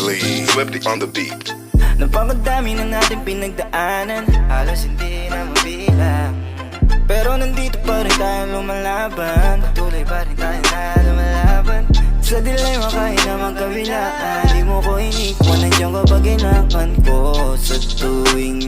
Properly. Swifty on the beat. Napakadami na natin pinagdaanan Halos hindi na mabilang Pero nandito pa rin tayo lumalaban Patuloy pa rin tayo na lumalaban Sa dilema kahit na magkabilaan Di mo ko inikwan Nandiyan ka pag kailangan ko Sa tuwing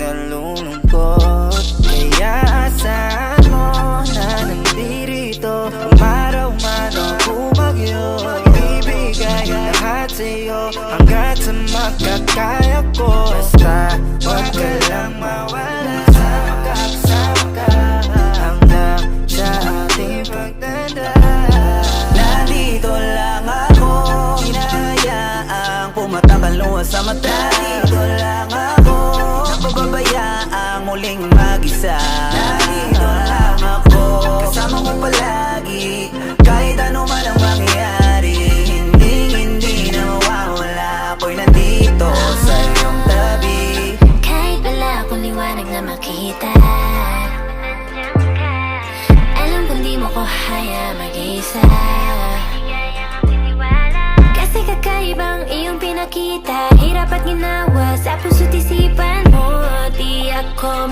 muling mag-isa. Nandito lang ako Kasama mo palagi. Kahit ano man ang mangyayari Hindi, hindi na mawawala Ako'y nandito sa iyong tabi. Kahit wala akong liwanag na makita Alam kong di mo ko haya mag-isa. Kasi kakaibang iyong pinakita Hirap at ginawa sa puso't isipan Di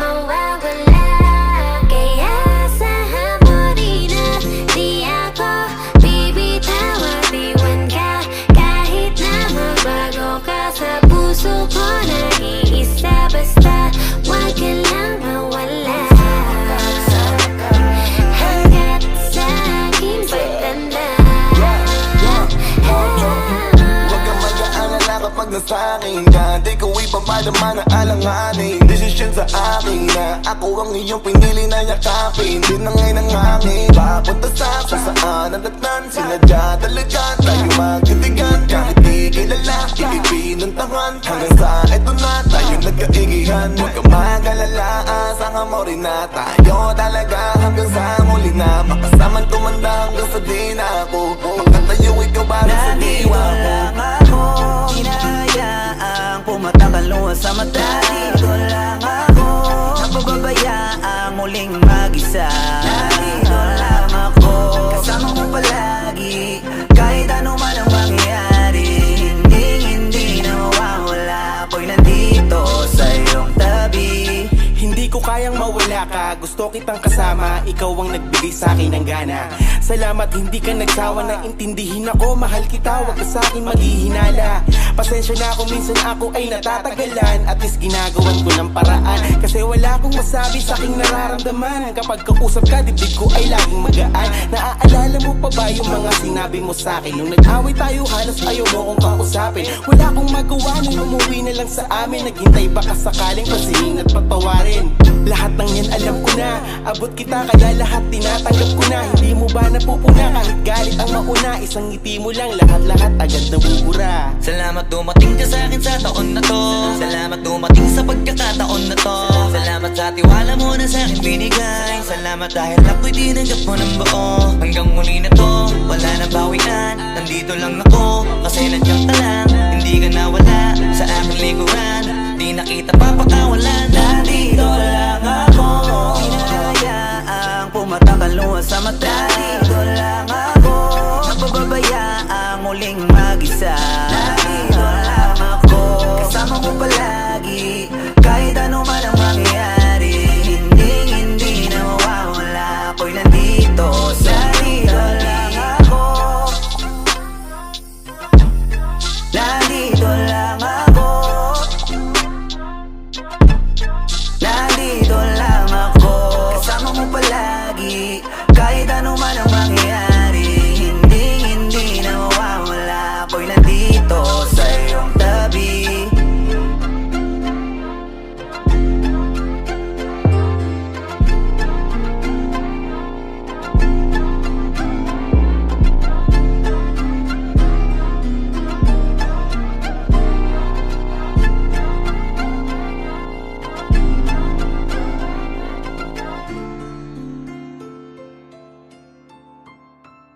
mag-aalala kapag nasa akin ka Di ko ipapadama na alanganin. Desisyon sa akin na Ako ang iyong pinili na yakapin. Di na ngayon ang akin Papunta sa kung saan ang datnan Sinadya talaga tayo magtitigan Kahit di kilala, ipipinuntahan Hanggang sa eto na tayo nagkaigihan. Huwag kang mag-alala, asahan mo rin na Tayo talaga. Hanggang sa muli na Makasamang tumanda hanggang sa di na ako muling mag-isa mawala ka Gusto kitang kasama. Ikaw ang nagbigay sa akin ng gana. Salamat hindi ka nagsawa. Na intindihin ako Mahal kita, wag ka sa akin maghihinala. Pasensya na kung minsan ako ay natatagalan. At least ginagawan ko ng paraan. Kasi wala akong masabi sa aking nararamdaman. Kapag kausap ka, dibdib ko ay laging magaan. Naaalala mo pa ba yung mga sinabi mo sa akin? Nung nag-away tayo, halos ayaw mo kong kausapin. Wala akong magawa nung umuwi na lang sa amin. Naghintay baka sakaling pasingin at patawarin Lahat ng yan alam ko na. Abot kita kaya lahat tinatanggap ko na. Hindi mo ba napupuna? Kahit galit ang mauna Isang ngiti mo lang lahat-lahat agad nabubura Salamat dumating ka sa akin sa taon na to. Salamat dumating sa pagkakataon na to. Salamat sa tiwala mo na sa akin binigay. Salamat dahil ako'y tinanggap mo ng buo. Hanggang muli na to, wala na bawian. Nandito lang ako, kasi nandiyan ka lang